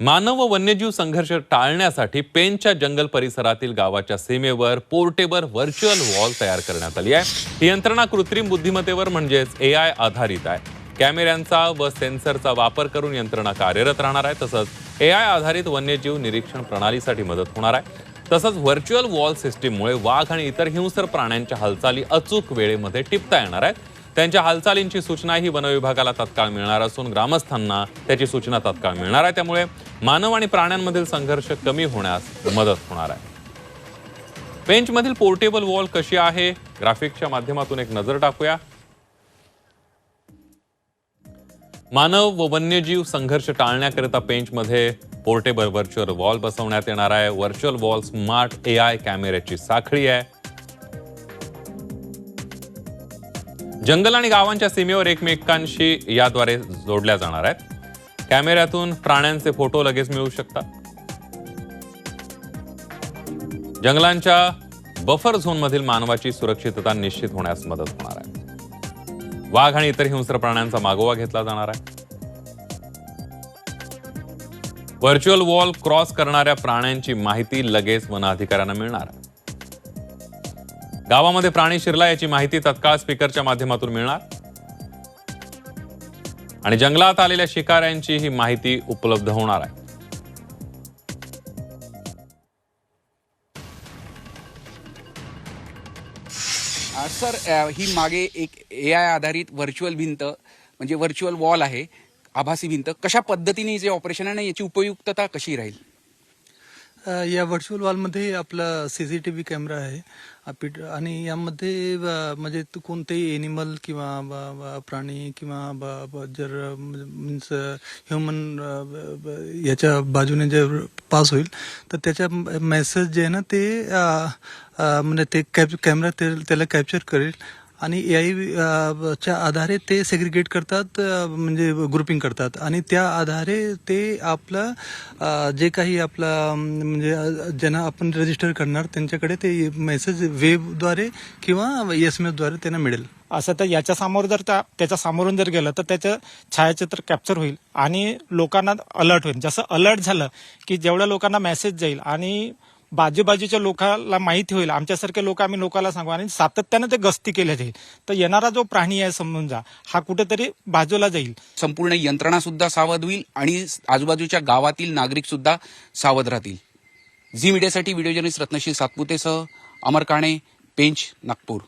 मानव व वन्यजीव संघर्ष टाळण्यासाठी पेनच्या जंगल परिसरातील गावाच्या सीमेवर पोर्टेबल व्हर्च्युअल वॉल तयार करण्यात आली आहे. ही यंत्रणा कृत्रिम बुद्धिमत्तेवर म्हणजेच ए आय आधारित आहे. कॅमेऱ्यांचा व सेन्सरचा वापर करून यंत्रणा कार्यरत राहणार आहे. तसंच ए आय आधारित वन्यजीव निरीक्षण प्रणालीसाठी मदत होणार आहे. तसंच व्हर्च्युअल वॉल सिस्टीममुळे वाघ आणि इतर हिंसर प्राण्यांच्या हालचाली अचूक वेळेमध्ये टिपता येणार आहेत. त्यांच्या हालचालींची सूचनाही वनविभागाला तत्काळ मिळणार असून ग्रामस्थांना त्याची सूचना तत्काळ मिळणार आहे. त्यामुळे मानव आणि प्राण्यांमधील संघर्ष कमी होण्यास मदत होणार आहे. पेंचमधील पोर्टेबल वॉल कशी आहे? ग्राफिक्सच्या माध्यमातून एक नजर टाकूया. मानव व वन्यजीव संघर्ष टाळण्याकरिता पेंचमध्ये पोर्टेबल व्हर्च्युअल वॉल बसवण्यात येणार आहे. Virtual wall smart A I कॅमेऱ्याची साखळी आहे. जंगल आणि गावांच्या सीमेवर एकमेकांशी याद्वारे जोडल्या जाणार आहेत. कॅमेऱ्यातून प्राण्यांचे फोटो लगेच मिळू शकतात. जंगलांच्या बफर झोन मधील मानवाची सुरक्षितता निश्चित होण्यास मदत होणार आहे. वाघ आणि इतर हिंस्र प्राण्यांचा मागोवा घेतला जाणार आहे. व्हर्च्युअल वॉल क्रॉस करणाऱ्या प्राण्यांची माहिती लगेच वन अधिकाऱ्यांना मिळणार आहे. गावामध्ये प्राणी शिरला याची माहिती तत्काळ स्पीकरच्या माध्यमातून मिळणार? आणि जंगलात आलेल्या शिकाऱ्यांची ही माहिती उपलब्ध होणार आहे. सर ही मागे एक ए आय आधारित व्हर्च्युअल भिंत म्हणजे व्हर्च्युअल वॉल आहे आभासी भिंत. कशा पद्धतीने जे ऑपरेशन आहे ना याची उपयुक्तता कशी राहील? या व्हर्च्युअल वॉलमध्ये आपला C C T V camera आहे. आपी- आणि यामध्ये म्हणजे कोणतेही एनिमल किंवा प्राणी किंवा जर मीन्स ह्युमन याच्या बाजूने जर पास होईल तर त्याच्या मेसेज जे आहे ना ते म्हणजे ते कॅप कॅमेरा त्याला कॅप्चर करेल. आणि ए आय च्या आधारे ते सेग्रिगेट करतात म्हणजे ग्रुपिंग करतात. आणि त्या आधारे ते आपलं जे काही आपला म्हणजे ज्यांना आपण रजिस्टर करणार त्यांच्याकडे ते मेसेज वेबद्वारे किंवा एस एम एसद्वारे त्यांना मिळेल. असं तर याच्या समोर जर त्या त्याच्या समोरून जर गेलं तर त्याचं छायाचित्र कॅप्चर होईल आणि लोकांना अलर्ट होईल. जसं अलर्ट झालं की जेवढ्या लोकांना मेसेज जाईल आणि बाजूबाजूच्या लोकांना माहिती होईल. आमच्यासारखे लोक आम्ही लोकांना सांगू. आणि सातत्यानं ते गस्ती केल्या जाईल तर येणारा जो प्राणी आहे समजून जा. हा कुठेतरी बाजूला जाईल. संपूर्ण यंत्रणा सुद्धा सावध होईल आणि आजूबाजूच्या गावातील नागरिक सुद्धा सावध राहतील. झी मीडियासाठी व्हिडिओ जर्नलिस्ट रत्नशील सातपुतेसह अमर काणे पेंच नागपूर.